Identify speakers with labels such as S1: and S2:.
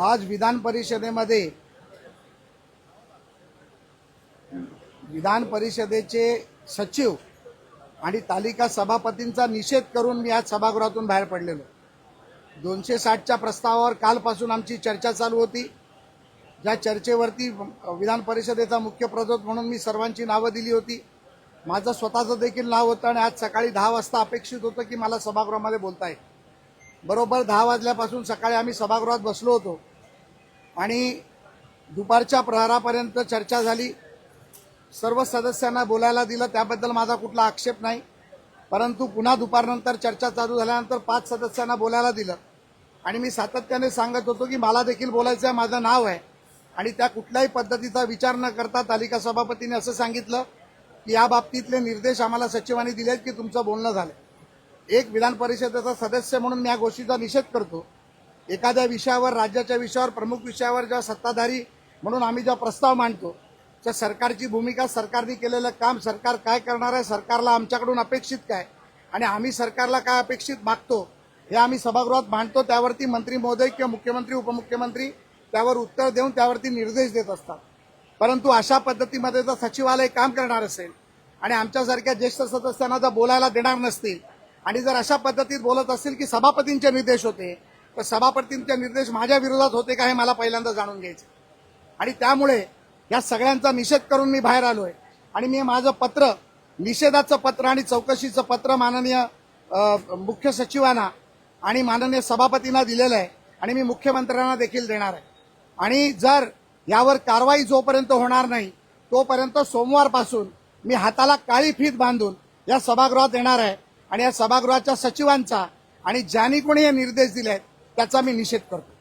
S1: आज विधान परिषदेमध्ये विधान परिषदेचे सचिव आणि तालिका सभापतींचा निषेध करून मी आज सभागृहातून बाहेर पडलेलो. दोनशे साठच्या प्रस्तावावर कालपासून आमची चर्चा चालू होती. ज्या चर्चेवरती विधान परिषदेचा मुख्य प्रजोत म्हणून मी सर्वांची नावं दिली होती. माझं स्वतःचं देखील नाव होतं आणि आज सकाळी दहा वाजता अपेक्षित होतं की मला सभागृहामध्ये बोलता येईल. बरोबर दहा वाजल्यापासून सकाळी आम्ही सभागृहात बसलो होतो. आणि दुपारच्या प्रहारापर्यंत चर्चा झाली. सर्व सदस्यांना बोलायला दिलं. त्याबद्दल माझा कुठला आक्षेप नाही. परंतु पुन्हा दुपारनंतर चर्चा चालू झाल्यानंतर पाच सदस्यांना बोलायला दिलं. आणि मी सातत्याने सांगत होतो की मला देखील बोलायचं आहे माझं नाव आहे. आणि त्या कुठल्याही पद्धतीचा विचार न करता तालिका सभापतीने असं सांगितलं की या बाबतीतले निर्देश आम्हाला सचिवांनी दिलेत की तुमचं बोलणं झालं. एक विधान परिषदेचा सदस्य म्हणून मी या गोष्टीचा निषेध करतो. एखाद्या विषयावर राज्याच्या विषयावर प्रमुख विषयावर जेव्हा सत्ताधारी म्हणून आम्ही जेव्हा प्रस्ताव मांडतो तर सरकारची भूमिका सरकारने केलेलं काम सरकार काय करणार आहे सरकारला आमच्याकडून अपेक्षित काय? आणि आम्ही सरकारला काय अपेक्षित मागतो हे आम्ही सभागृहात मांडतो त्यावरती मंत्री महोदय किंवा मुख्यमंत्री उपमुख्यमंत्री त्यावर उत्तर देऊन त्यावरती निर्देश देत असतात. परंतु अशा पद्धतीमध्ये जर सचिवालय काम करणार असेल आणि आमच्यासारख्या ज्येष्ठ सदस्यांना जर बोलायला देणार नसतील आणि जर अशा पद्धतीत बोलत असतील की सभापतींचे निर्देश होते तर सभापतींचे निर्देश माझ्या विरोधात होते का हे मला पहिल्यांदा जाणून घ्यायचे. आणि त्यामुळे या सगळ्यांचा निषेध करून मी बाहेर आलोय. आणि मी माझं पत्र निषेधाचं पत्र आणि चौकशीचं पत्र माननीय मुख्य सचिवांना आणि माननीय सभापतींना दिलेलं आहे आणि मी मुख्यमंत्र्यांना देखील देणार आहे. आणि जर यावर कारवाई जोपर्यंत होणार नाही तोपर्यंत सोमवारपासून मी हाताला काळी फीत बांधून या सभागृहात येणार आहे. आणि या सभागृहाच्या सचिवांचा आणि ज्यांनी कोणी हे निर्देश दिले आहेत त्याचा मी निषेध करतो.